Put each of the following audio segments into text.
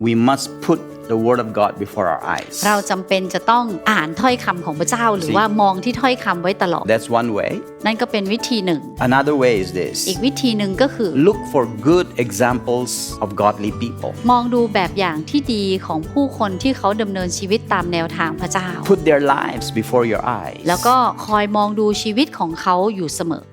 we must put the Word of God before our eyes. เราจำเป็นจะต้องอ่านถ้อยคำของพระเจ้าหรือว่ามองที่ถ้อยคำไว้ตลอด That's one way. นั่นก็เป็นวิธีหนึ่ง Another way is อีก this วิธีหนึ่งก็คือ look for good examples of godly people. มองดูแบบอย่างที่ดีของผู้คนที่เขาดำเนินชีวิตตามแนวทางพระเจ้า Put their lives before your eyes. แล้วก็คอยมองดูชีวิตของเขาอยู่เสมอ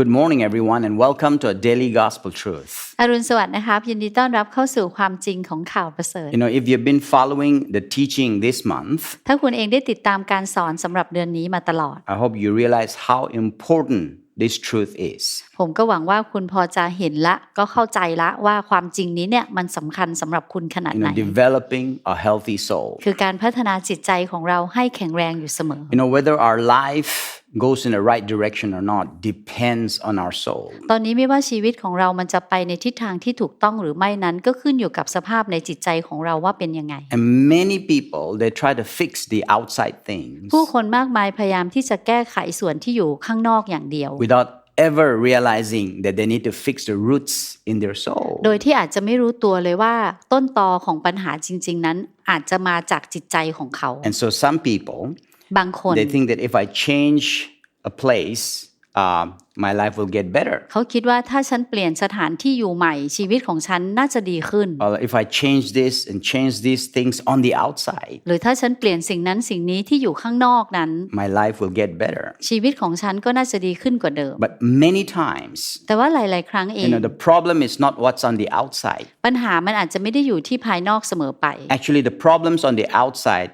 Good morning, everyone, and welcome to a daily gospel truth. อรุณสวัสดิ์นะครับ ยินดีต้อนรับเข้าสู่ความจริงของข่าวประเสริฐ You know, if you've been following the teaching this month, ถ้าคุณเองได้ติดตามการสอนสำหรับเดือนนี้มาตลอด I hope you realize how important this truth is. ผมก็หวังว่าคุณพอจะเห็นละก็เข้าใจละว่าความจริงนี้เนี่ยมันสำคัญสำหรับคุณขนาด You ไหน know, developing a healthy soul. คือการพัฒนาจิตใจของเราให้แข็งแรงอยู่เสมอ You know, whether our life goes in the right direction or not depends on our soul. ตอนนี้ไม่ว่าชีวิตของเรามันจะไปในทิศทางที่ถูกต้องหรือไม่นั้น ก็ขึ้นอยู่กับสภาพในจิตใจของเราว่าเป็นยังไง And many people, they try to fix the outside things ผู้คนมากมายพยายามที่จะแก้ไขส่วนที่อยู่ข้างนอกอย่างเดียว without ever realizing that they need to fix the roots in their soul. โดยที่อาจจะไม่รู้ตัวเลยว่าต้นตอของปัญหาจริง ๆ นั้นอาจจะมาจากจิตใจของเขา And so some people, บางคน they think that if I change a place, um, my life will get better. เขาคิดว่าถ้าฉันเปลี่ยนสถานที่อยู่ใหม่ชีวิตของฉันน่าจะดีขึ้น Or if I change this and change these things on the outside, หรือถ้าฉันเปลี่ยนสิ่งนั้นสิ่งนี้ที่อยู่ข้างนอกนั้น my life will get better. ชีวิตของฉันก็น่าจะดีขึ้นกว่าเดิม But many times, แต่ว่าหลาย ๆ ครั้งเอ you ง know, the problem is not what's on the outside. ปัญหามันอาจจะไม่ได้อยู่ที่ภายนอกเสมอไป Actually, the problems on the outside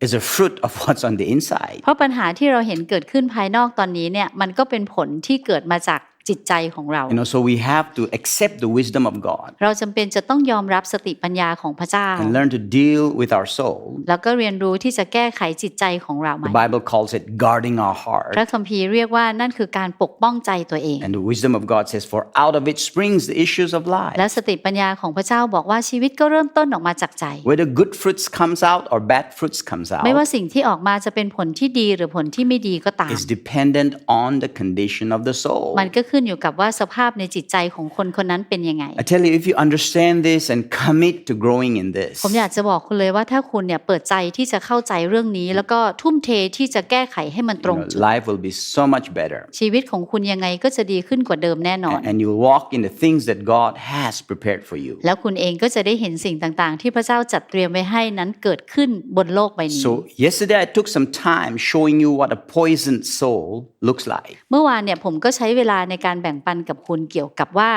is a fruit of what's on the inside. เพราะปัญหาที่เราเห็นเกิดขึ้นภายนอกตอนนี้เนี่ยมันก็เป็นผลที่เกิดมาจาก จิตใจของเรา You know, so we have to accept the wisdom of God เราจำเป็นจะต้องยอมรับสติปัญญาของพระเจ้า and learn to deal with our soul. แล้วก็เรียนรู้ที่จะแก้ไขจิตใจของเราใหม่ The Bible calls it guarding our พระ heart. คัมภีร์เรียกว่านั่นคือการปกป้องใจตัวเอง And the wisdom of God says, For out of it springs the issues of และ life. สติปัญญาของพระเจ้าบอกว่าชีวิตก็เริ่มต้นออกมาจากใจ Whether good fruits comes out or bad fruits comes ไม่ว่า out สิ่งที่ออกมาจะเป็นผลที่ดีหรือผลที่ไม่ดีก็ตาม is dependent on the condition of the soul. มันก็ขึ้นอยู่กับว่าสภาพในจิตใจของคนคนนั้นเป็นยังไง I tell you, if you understand this and commit to growing in this, ผมอยากจะบอกคุณเลยว่าถ้าคุณเนี่ยเปิดใจที่จะเข้าใจเรื่องนี้ แล้วก็ทุ่มเทที่จะแก้ไขให้มันตร you ง know, จุด life will be so much better. ชีวิตของคุณยังไงก็จะดีขึ้นกว่าเดิมแน่นอน And you'll walk in the things that God has prepared for you. แล้วคุณเองก็จะได้เห็นสิ่งต่างๆ ที่พระเจ้าจัดเตรียมไว้ให้นั้นเกิดขึ้นบนโลกใบนี้ So, yesterday I took some time showing you what a poisoned soul looks like. เมื่อวานเนี่ยผมก็ใช้เวลาในการแบ่งปันกับคุณเกี่ยวกับว่า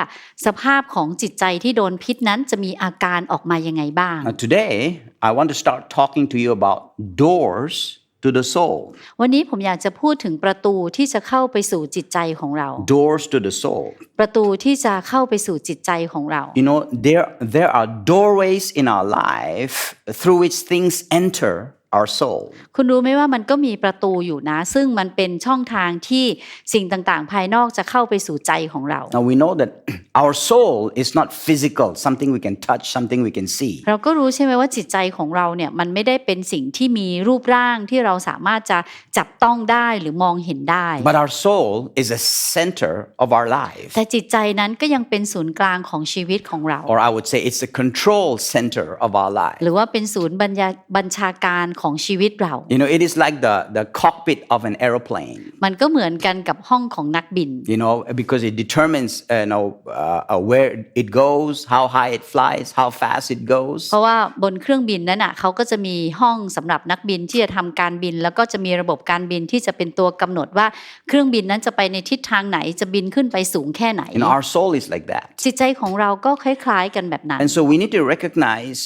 สภาพของจิตใจที่โดนพิษนั้นจะมีอาการออกมายังไงบ้าง Now, today I want to start talking to you about doors to the soul. วันนี้ผมอยากจะพูดถึงประตูที่จะเข้าไปสู่จิตใจของเรา Doors to the soul. ประตูที่จะเข้าไปสู่จิตใจของเรา You know, there, there are doorways in our life through which things enter our soul. คุณรู้ไหมว่ามันก็มีประตูอยู่นะ ซึ่งมันเป็นช่องทางที่สิ่งต่างๆ ภายนอกจะเข้าไปสู่ใจของเรา Now, we know that our soul is not physical, something we can touch, something we can see. เราก็รู้ใช่ไหมว่าจิตใจของเราเนี่ยมันไม่ได้เป็นสิ่งที่มีรูปร่างที่เราสามารถจะจับต้องได้หรือมองเห็นได้ But our soul is a center of our life. แต่จิตใจนั้นก็ยังเป็นศูนย์กลางของชีวิตของเรา Or I would say it's the control center of our life. หรือว่าเป็นศูนย์บัญญาบัญชาการของชีวิตเรา You know, it is like the, the cockpit of an aeroplane. มันก็เหมือนกันกับห้องของนักบิน You know, because it determines, uh, you know, uh, uh, where it goes, how high it flies, how fast it goes. เพราะว่าบนเครื่องบินนั้นอะเขาก็จะมีห้องสำหรับนักบินที่จะทำการบิน แล้วก็จะมีระบบการบินที่จะเป็นตัวกำหนดว่าเครื่องบินนั้นจะไปในทิศทางไหนจะบินขึ้นไปสูงแค่ไหน You know, our soul is like that. จิตใจของเราก็คล้ายๆกันแบบนั้น And so we need to recognize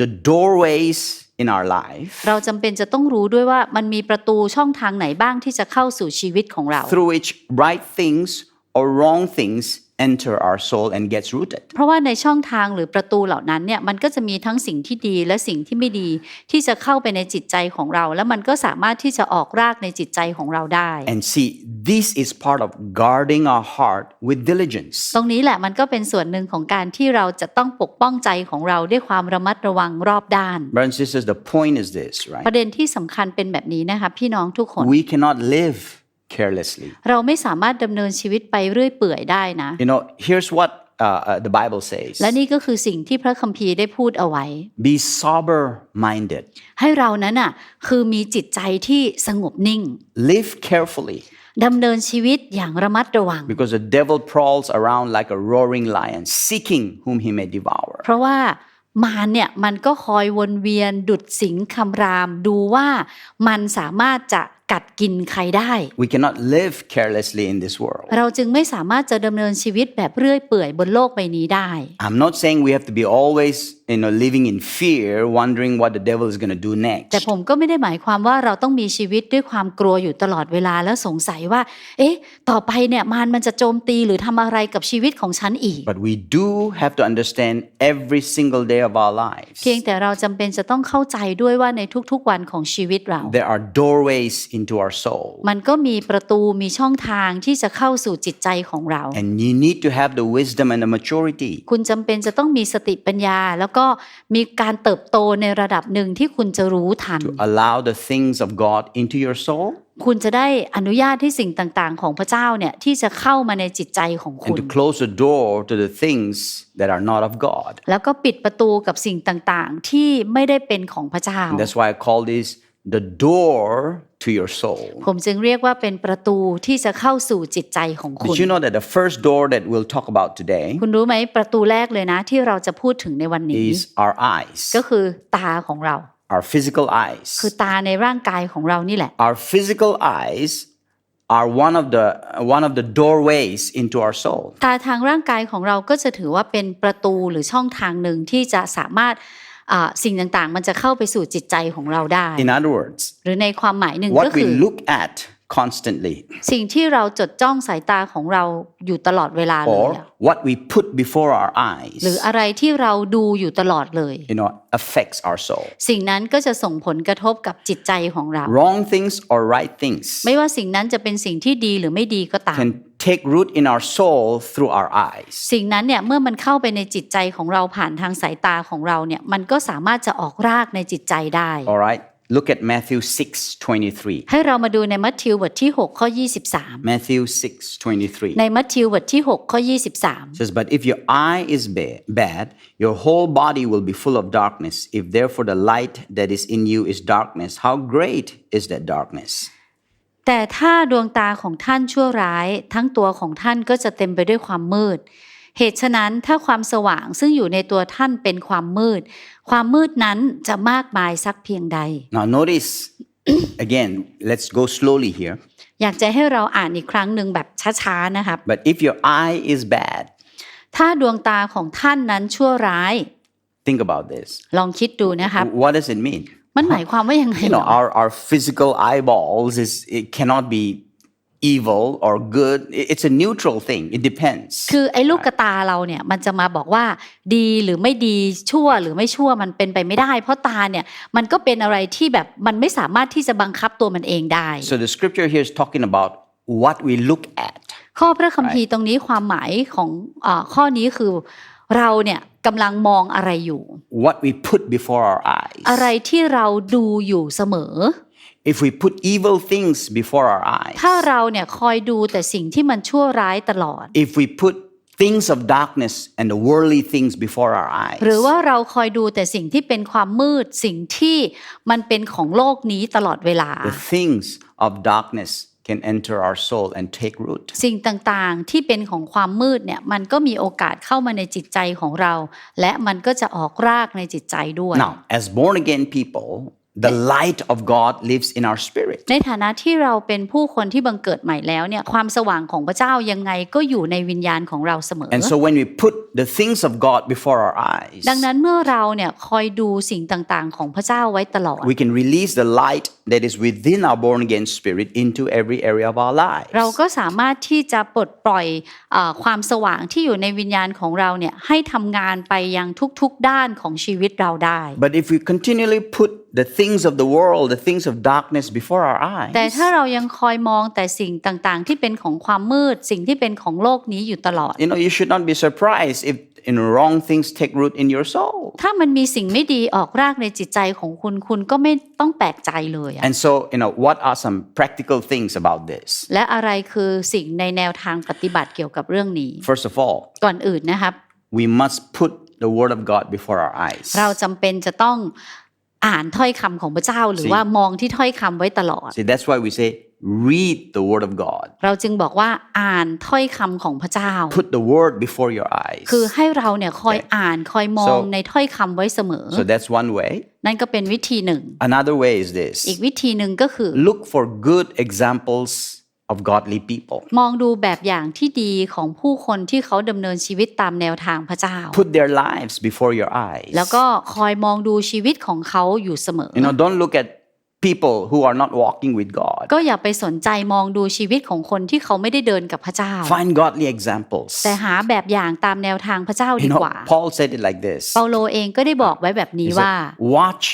the doorways in our life เราจำเป็นจะต้องรู้ด้วยว่ามันมีประตูช่องทางไหนบ้างที่จะเข้าสู่ชีวิตของเรา through which right things or wrong things enter our soul and gets rooted. เพราะว่าในช่องทางหรือประตูเหล่านั้นเนี่ยมันก็จะมีทั้งสิ่งที่ดีและสิ่งที่ไม่ดีที่จะเข้าไปในจิตใจของเรา แล้วมันก็สามารถที่จะออกรากในจิตใจของเราได้ And see, this is part of guarding our heart with diligence. ตรงนี้แหละมันก็เป็นส่วนหนึ่งของการที่เราจะต้องปกป้องใจของเราด้วยความระมัดระวังรอบด้าน Brothers and sisters, the point is this, ป right? ระเด็นที่สำคัญเป็นแบบนี้นะคะพี่น้องทุกคน We cannot live carelessly. เราไม่สามารถดำเนินชีวิตไปเรื่อยเปื่อยได้นะ You know, here's what uh, uh, the Bible says และนี่ก็คือสิ่งที่พระคัมภีร์ได้พูดเอาไว้ be sober minded, ให้เรานั้นน่ะคือมีจิตใจที่สงบนิ่ง live carefully, ดำเนินชีวิตอย่างระมัดระวัง because the devil prowls around like a roaring lion, seeking whom he may devour. เพราะว่ามารเนี่ยมันก็คอยวนเวียนดุดสิงคำรามดูว่ามันสามารถจะกัดกินใครได้ We cannot live carelessly in this world. เราจึงไม่สามารถจะดำเนินชีวิตแบบเรื่อยเปื่อยบนโลกใบนี้ได้ I'm not saying we have to be always, you know, living in fear, wondering what the devil is going to do แต่ next. ผมก็ไม่ได้หมายความว่าเราต้องมีชีวิตด้วยความกลัวอยู่ตลอดเวลาแล้วสงสัยว่า เอ๊ะ ต่อไปเนี่ยมารมันจะโจมตีหรือทำอะไรกับชีวิตของฉันอีก But we do have to understand every single day of our lives. เพียงแต่เราจำเป็นจะต้องเข้าใจด้วยว่าในทุกๆวันของชีวิตเรา There are doorways into our soul. มันก็มีประตูมีช่องทางที่จะเข้าสู่จิตใจของเรา And you need to have the wisdom and the maturity คุณจำเป็นจะต้องมีสติปัญญา แล้วก็มีการเติบโตในระดับหนึ่งที่คุณจะรู้ทัน to allow the things of God into your soul คุณจะได้อนุญาตให้สิ่งต่างๆ ของพระเจ้าเนี่ยที่จะเข้ามาในจิตใจของคุ and ณ to close the door to the things that are not of God. แล้วก็ปิดประตูกับสิ่งต่างๆ ที่ไม่ได้เป็นของพระเจ้า And that's why I call this the door to your soul. ผมจึงเรียกว่าเป็นประตูที่จะเข้าสู่จิตใจของคุณ Did you know that the first door that we'll talk about today คุณรู้ไหมประตูแรกเลยนะที่เราจะพูดถึงในวันนี้ is our eyes, ก็คือตาของเรา our physical eyes. คือตาในร่างกายของเรานี่แหละ Our physical eyes are one of the one of the doorways into our soul. ตาทางร่างกายของเราก็จะถือว่าเป็นประตูหรือช่องทางหนึ่งที่จะสามารถอ่า สิ่งต่างๆ มันจะเข้าไปสู่จิตใจของเราได้ In other words, หรือในความหมายหนึ่งก็ what คื we อ look at constantly สิ่งที่เราจดจ้องสายตาของเราอยู่ตลอดเวลาเลย or อะ what we put before our eyes หรืออะไรที่เราดูอยู่ตลอดเลย you know affects our soul สิ่งนั้นก็จะส่งผลกระทบกับจิตใจของเรา wrong things or right things ไม่ว่าสิ่งนั้นจะเป็นสิ่งที่ดีหรือไม่ดีก็ตาม can take root in our soul through our eyes สิ่งนั้นเนี่ยเมื่อมันเข้าไปในจิตใจของเราผ่านทางสายตาของเราเนี่ยมันก็สามารถจะออกรากในจิตใจได้ all right look at Matthew 6:23 ให้เรามาดูในมัทธิวบทที่ 6 ข้อ 23 Matthew 6:23 ในมัทธิวบทที่ 6 ข้อ 23 says, But if your eye is ba- bad, your whole body will be full of darkness. If therefore the light that is in you is darkness, how great is that darkness? แต่ถ้าดวงตาของท่านชั่วร้าย ทั้งตัวของท่านก็จะเต็มไปด้วยความมืด เหตุฉะนั้นถ้าความสว่างซึ่งอยู่ในตัวท่านเป็นความมืด ความมืดนั้นจะมากมายสักเพียงใด Now, notice again, let's go slowly here. อยากจะให้เราอ่านอีกครั้งหนึ่งแบบช้าๆนะครับ But if your eye is bad, ถ้าดวงตาของท่านนั้นชั่วร้าย think about this. ลองคิดดูนะครับ What does it mean? มันหมายความว่ายังไง You เหร know, อ our, our physical eyeballs is it cannot be evil or good. It- It's a neutral thing. It depends. คือไอ้ลูกกระตาเราเนี่ยมันจะมาบอกว่าดีหรือไม่ดีชั่วหรือไม่ชั่วมันเป็นไปไม่ได้ เพราะตาเนี่ยมันก็เป็นอะไรที่แบบมันไม่สามารถที่จะบังคับตัวมันเองได้ So the scripture here is talking about what we look at. ข้อพระคัมภีร์ตรงนี้ความหมายของอาข้อนี้คือ เราเนี่ยกำลังมองอะไรอยู่ what we put before our eyes. อะไรที่เราดูอยู่เสมอ If we put evil things before our eyes, ถ้าเราเนี่ยคอยดูแต่สิ่งที่มันชั่วร้ายตลอด if we put things of darkness and the worldly things before our eyes, หรือว่าเราคอยดูแต่สิ่งที่เป็นความมืดสิ่งที่มันเป็นของโลกนี้ตลอดเวลา the things of darkness can enter our soul and take root. สิ่งต่างๆ ที่เป็นของความมืดเนี่ยมันก็มีโอกาสเข้ามาในจิตใจของเรา และมันก็จะออกรากในจิตใจด้วย Now, as born again people, the light of God lives in our spirit. ในฐานะที่เราเป็นผู้คนที่บังเกิดใหม่แล้วเนี่ยความสว่างของพระเจ้ายังไงก็อยู่ในวิญญาณของเราเสมอ And so when we put the things of God before our eyes, ดังนั้นเมื่อเราเนี่ยคอยดูสิ่งต่างๆ ของพระเจ้าไว้ตลอด we can release the light that is within our born again spirit into every area of our lives. เราก็สามารถที่จะปลดปล่อยเออความสว่างที่อยู่ในวิญญาณของเราเนี่ยให้ทำงานไปยังทุกๆด้านของชีวิตเราได้ But if we continually put the things of the world, the things of darkness before our แต่ eyes, ถ้าเรายังคอยมองแต่สิ่งต่างๆ ที่เป็นของความมืด สิ่งที่เป็นของโลกนี้อยู่ตลอด you know, you should not be surprised if you know, wrong things take root in your soul. ถ้ามันมีสิ่งไม่ดีออกรากในจิตใจของคุณ คุณก็ไม่ต้องแปลกใจเลยอะ And so, you know, what are some practical things about this? และอะไรคือสิ่งในแนวทางปฏิบัติเกี่ยวกับเรื่องนี้ First of all, ก่อนอื่นนะครับ we must put the Word of God before our eyes. เราจำเป็นจะต้อง อ่านถ้อยคำของพระเจ้า หรือว่ามองที่ถ้อยคำไว้ตลอด See, that's why we say, read the Word of God. เราจึงบอกว่าอ่านถ้อยคำของพระเจ้า Put the Word before your eyes. คือให้เราเนี่ยคอยอ่านคอยมอง So- ในถ้อยคำไว้เสมอ So that's one way. นั่นก็เป็นวิธีหนึ่ง Another way is this อีกวิธีหนึ่งก็คือ look for good examples of godly people. มองดูแบบอย่างที่ดีของผู้คนที่เขาดำเนินชีวิตตามแนวทางพระเจ้า Put their lives before your eyes. แล้วก็คอยมองดูชีวิตของเขาอยู่เสมอ You know, don't look at people who are not walking with God. ก็อย่าไปสนใจมองดูชีวิตของคนที่เขาไม่ได้เดินกับพระเจ้า Find godly examples. แต่หาแบบอย่างตามแนวทางพระเจ้า You ดี know, กว่า Paul said it like this เปาโลเองก็ได้บอกไว้แบบนี้ He ว่า said, Watch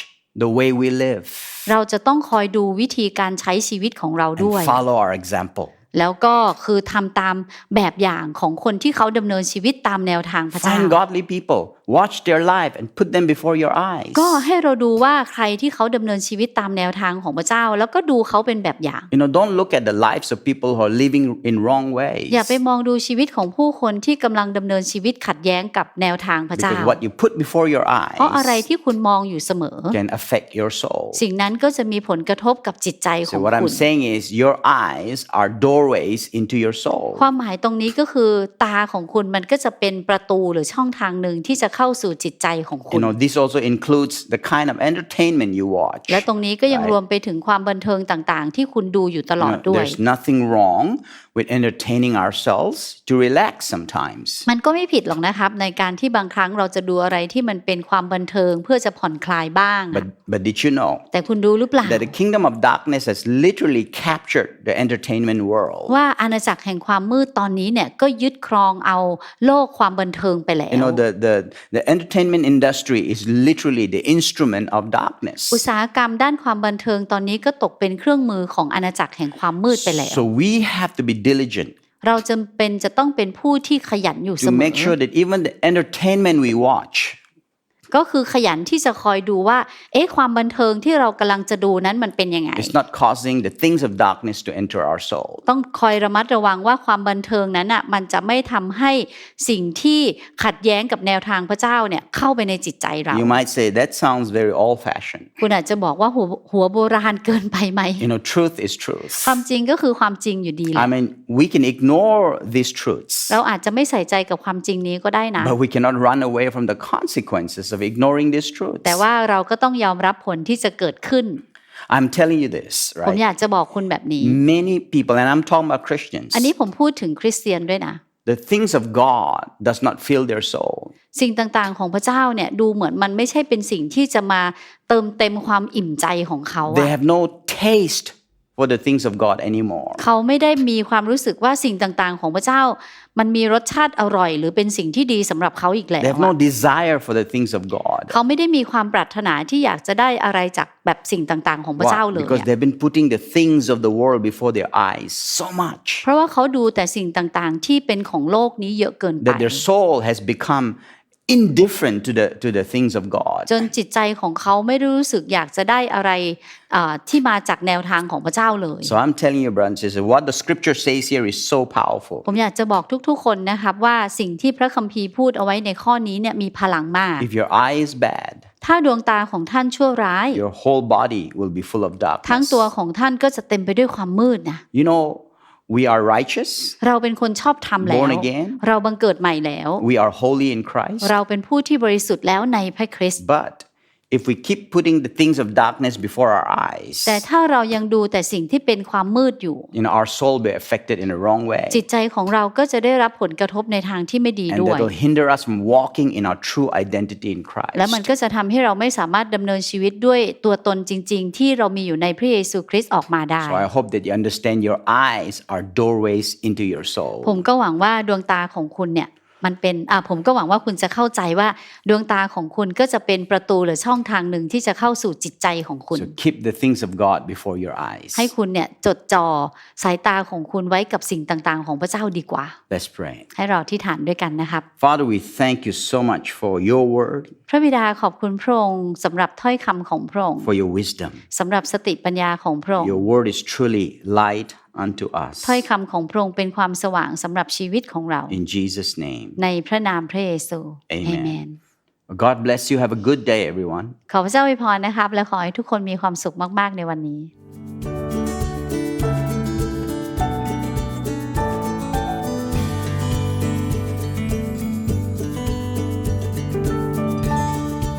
the way we live เราจะต้องคอยดูวิธีการใช้ชีวิตของเราด้วย and follow our example. แล้วก็คือทำตามแบบอย่างของคนที่เขาดำเนินชีวิตตามแนวทางพระเจ้า Find godly people, watch their life, and put them before your eyes. ก็ให้เราดูว่าใครที่เขาดำเนินชีวิตตามแนวทางของพระเจ้า แล้วก็ดูเขาเป็นแบบอย่าง You know, don't look at the lives of people who are living in wrong ways. อย่าไปมองดูชีวิตของผู้คนที่กำลังดำเนินชีวิตขัดแย้งกับแนวทางพระเจ้า Because what you put before your เพราะอะไร eyes ที่คุณมองอยู่เสมอ can affect your soul. สิ่งนั้นก็จะมีผลกระทบกับจิตใจข So อง what คุ I'm ณ saying is your eyes are doorways into your soul. ความหมายตรงนี้ก็คือตาของคุณมันก็จะเป็นประตูหรือช่องทางหนึ่งที่จะเข้าสู่จิตใจของคุ You ณ know, this also includes the kind of entertainment you watch. และตรงนี้ก็ยัง Right. รวมไปถึงความบันเทิงต่างๆ ที่คุณดูอยู่ตล You อด know, ด้วย there's nothing wrong with entertaining ourselves to relax sometimes. มันก็ไม่ผิดหรอกนะครับ ในการที่บางครั้งเราจะดูอะไรที่มันเป็นความบันเทิงเพื่อจะผ่อนคลายบ้าง But but did you know แต่คุณรู้หรือเปล่า that the kingdom of darkness has literally captured the entertainment world? ว่าอาณาจักรแห่งความมืดตอนนี้เนี่ยก็ยึดครองเอาโลกความบันเทิงไปแล้ว You know, the, the, the entertainment industry is literally the instrument of darkness. อุตสาหกรรมด้านความบันเทิงตอนนี้ก็ตกเป็นเครื่องมือของอาณาจักรแห่งความมืดไปแล้ว So we have to be diligent เราจำเป็นจะต้องเป็นผู้ที่ขยันอยู่เส to มอ make sure that even the entertainment we watch ก็คือขยันที่จะคอยดูว่า เอ๊ะความบันเทิงที่เรากำลังจะดูนั้นมันเป็นยังไง is not causing the things of darkness to enter our soul. ต้องคอยระมัดระวังว่าความบันเทิงนั้นอะมันจะไม่ทำให้สิ่งที่ขัดแย้งกับแนวทางพระเจ้าเนี่ยเข้าไปในจิตใจเรา You might say that sounds very old fashioned. คุณอาจจะบอกว่าหัวหัวโบราณเกินไปไหม You know, truth is truth. ความจริงก็คือความจริงอยู่ดีแหละ I mean, we can ignore these truths, เราอาจจะไม่ใส่ใจกับความจริงนี้ก็ได้นะ but we cannot run away from the consequences of ignoring these truths. แต่ว่าเราก็ต้องยอมรับผลที่จะเกิดขึ้น I'm telling you this, ผม right? อยากจะบอกคุณแบบนี้ Many people, and I'm talking about Christians, อันนี้ผมพูดถึงคริสเตียนด้วยนะ the things of God does not fill their soul. สิ่งต่างๆของพระเจ้าเนี่ยดูเหมือนมันไม่ใช่เป็นสิ่งที่จะมาเติมเต็มความอิ่มใจของเขา They อะ have no taste for the things of God anymore. เขาไม่ได้มีความรู้สึกว่าสิ่งต่างๆของพระเจ้า มันมีรสชาติอร่อยหรือเป็นสิ่งที่ดีสำหรับเขาอีกแล้ They ว have no อะ desire for the things of God. เขาไม่ได้มีความปรารถนาที่อยากจะได้อะไรจากแบบสิ่งต่างๆ ของพระเจ้า Why? เลย Because อะ they've been putting the things of the world before their eyes so much เพราะว่าเขาดูแต่สิ่งต่างๆ ที่เป็นของโลกนี้เยอะเกินไป that their soul has become indifferent to the to the things of God. จนจิตใจของเขาไม่ได้รู้สึกอยากจะได้อะไรอ่าที่มาจากแนวทางของพระเจ้าเลย So I'm telling you, brothers and sisters, what the scripture says here is so powerful. ผมอยากจะบอกทุกๆคนนะครับว่าสิ่งที่พระคัมภีร์พูดเอาไว้ในข้อนี้เนี่ยมีพลังมาก If your eye is bad, ถ้าดวงตาของท่านชั่วร้าย your whole body will be full of ทั้ง darkness. ตัวของท่านก็จะเต็มไปด้วยความมืดนะ You know, we are righteous, เราเป็นคนชอบธรรมแล้ว Born again เราบังเกิดใหม่แล้ว we are holy in Christ. เราเป็นผู้ที่บริสุทธิ์แล้วในพระคริสต์ But if we keep putting the things of darkness before our eyes, แต่ถ้าเรายังดูแต่สิ่งที่เป็นความมืดอยู่ you know, our soul will be affected in a wrong way. จิตใจของเราก็จะได้รับผลกระทบในทางที่ไม่ดี And ด้วย that will hinder us from walking in our true identity in และมัน Christ. ก็จะทำให้เราไม่สามารถดำเนินชีวิตด้วยตัวตนจริง ๆ ที่เรามีอยู่ในพระเยซูคริสต์ออกมาได้ So I hope that you understand your eyes are doorways into your soul. ผมก็หวังว่าดวงตาของคุณเนี่ย มันเป็นอ่าผมก็หวังว่าคุณจะเข้าใจว่าดวงตาของคุณก็จะเป็นประตูหรือช่องทางหนึ่งที่จะเข้าสู่จิตใจของคุณ So keep the things of God before your eyes. ให้คุณเนี่ยจดจ่อสายตาของคุณไว้กับสิ่งต่างๆ ของพระเจ้าดีกว่า Let's pray. ให้เราที่ฐานด้วยกันนะครับ Father, we thank you so much for your word, พระบิดาขอบคุณพระองค์สำหรับถ้อยคำของพระองค์ for your wisdom. สำหรับสติปัญญาของพระองค์ Your word is truly light unto us. ถ้อยคำของพระองค์เป็นความสว่างสำหรับชีวิตของเรา In Jesus' name. ในพระนามพระเยซู Amen. God bless you. Have a good day, everyone. ขอพระเจ้าอวยพรนะครับ และขอให้ทุกคนมีความสุขมาก ๆ ในวันนี้